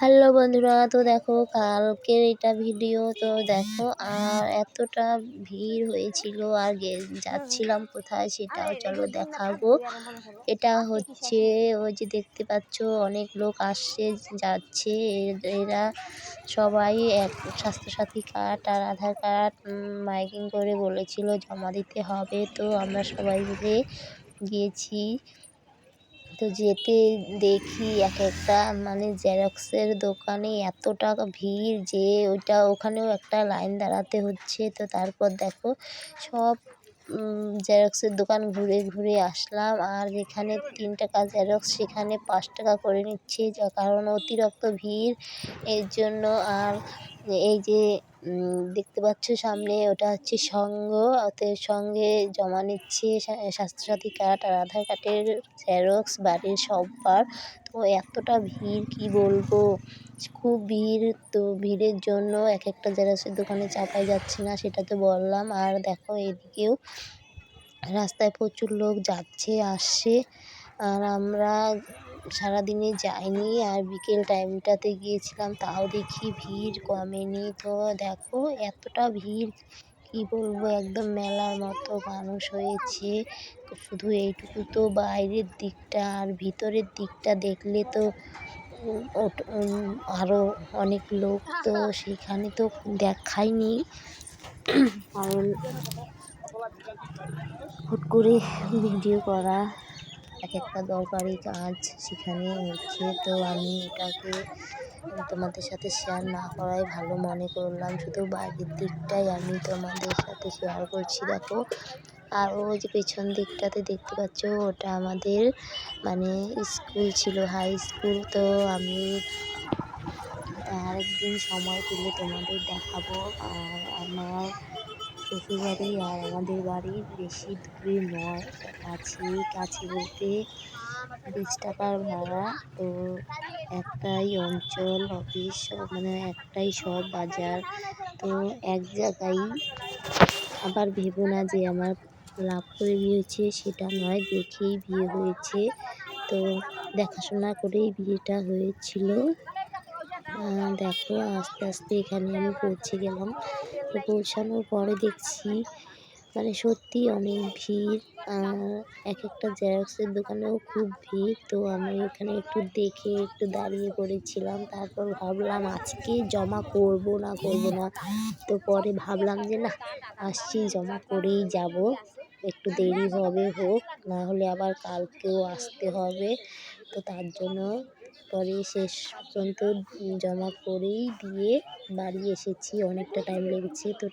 Hello বন্ধুরা, তো দেখো কালকের এটা ভিডিও তো দেখো আর এতটা ভিড় হয়েছিল আর যাচ্ছিলাম কোথায় সেটাও চলো দেখাবো। এটা হচ্ছে ওই যে দেখতে পাচ্ছ অনেক লোক আসছে, যাচ্ছে, এরা সবাই এক, স্বাস্থ্যসাথী কার্ড আর আধার কার্ড মাইকিং করে বলেছিল জমা দিতে হবে। তো আমরা সবাই মিলে গিয়েছি তো যেতে দেখি এক একটা মানে জেরক্সের দোকানে এত টাকা ভিড় যে ওইটা ওখানেও একটা লাইন দাঁড়াতে হচ্ছে। তো তারপর দেখো সব জেরক্সের দোকান ঘুরে ঘুরে আসলাম। আর যেখানে তিন টাকা জেরক্স সেখানে পাঁচ টাকা করে নিচ্ছে কারণ অতিরিক্ত ভিড়। এর জন্য আর এই যে দেখতে পাচ্ছ সামনে ওটা হচ্ছে সঙ্গ। ওদের সঙ্গে জমা নিচ্ছে স্বাস্থ্যসাথী কার্ড আর আধার কার্ডের জেরক্স বাড়ির সববার তো এতটা ভিড়, কি বলব? খুব ভিড়। তো ভিড়ের জন্য এক একটা জেরক্সের দোকানে চাপাই যাচ্ছে না, সেটা তো বললাম। আর দেখো এদিকেও রাস্তায় প্রচুর লোক যাচ্ছে, আসছে। আর আমরা সারাদিনে যাইনি আর বিকেল টাইমটাতে গিয়েছিলাম, তাও দেখি ভিড় কমেনি তো দেখো এতটা ভিড়, কি বলব একদম মেলার মতো মানুষ হয়েছে। শুধু এইটুকু তো বাইরের দিকটা আর ভিতরের দিকটা দেখলে তো আরও অনেক লোক তো সেখানে তো দেখায়নি। কারণ হুট করে ভিডিও করা এক একটা দরকারি কাজ সেখানে হচ্ছে। তো আমি এটাকে তোমাদের সাথে শেয়ার না করাই, ভালো মনে করলাম। শুধু বাইরের দিকটাই আমি তোমাদের সাথে শেয়ার করছি, দেখো। আর ওই যে পেছন দিকটাতে দেখতে পাচ্ছ, ওটা আমাদের মানে স্কুল ছিল হাই স্কুল তো আমি আরেকদিন সময় পেলে তোমাদের দেখাবো। আর আমার শ্বশুরবাড়ি আর আমাদের বাড়ি বেশি দূরে নয় কাছে কাছে বলতে বিশ টাকার ভাড়া। তো একটাই অঞ্চল, অফিস মানে একটাই সব বাজার। তো এক জায়গায় আবার ভেবো না যে আমার লাভ করে বিয়ে হয়েছে, সেটা নয়, দেখেই বিয়ে হয়েছে। তো দেখাশোনা করেই বিয়েটা হয়েছিল। দেখো, আস্তে আস্তে এখানে আমি পৌঁছে গেলাম। পৌঁছানোর পরে দেখছি মানে সত্যি অনেক ভিড়। এক একটা জেরক্সের দোকানেও খুব ভিড়। তো আমি এখানে একটু দেখে একটু দাঁড়িয়ে পড়েছিলাম। তারপর ভাবলাম আজকে জমা করব না করব না। তো পরে ভাবলাম যে না, আসছি, জমা করেই যাব। একটু দেরি হবে হোক, না হলে আবার কালকেও আসতে হবে। তো তার জন্য পরে শেষ পর্যন্ত জমা করেই দিয়ে বাড়ি এসেছি। অনেকটা টাইম লেগেছে। তো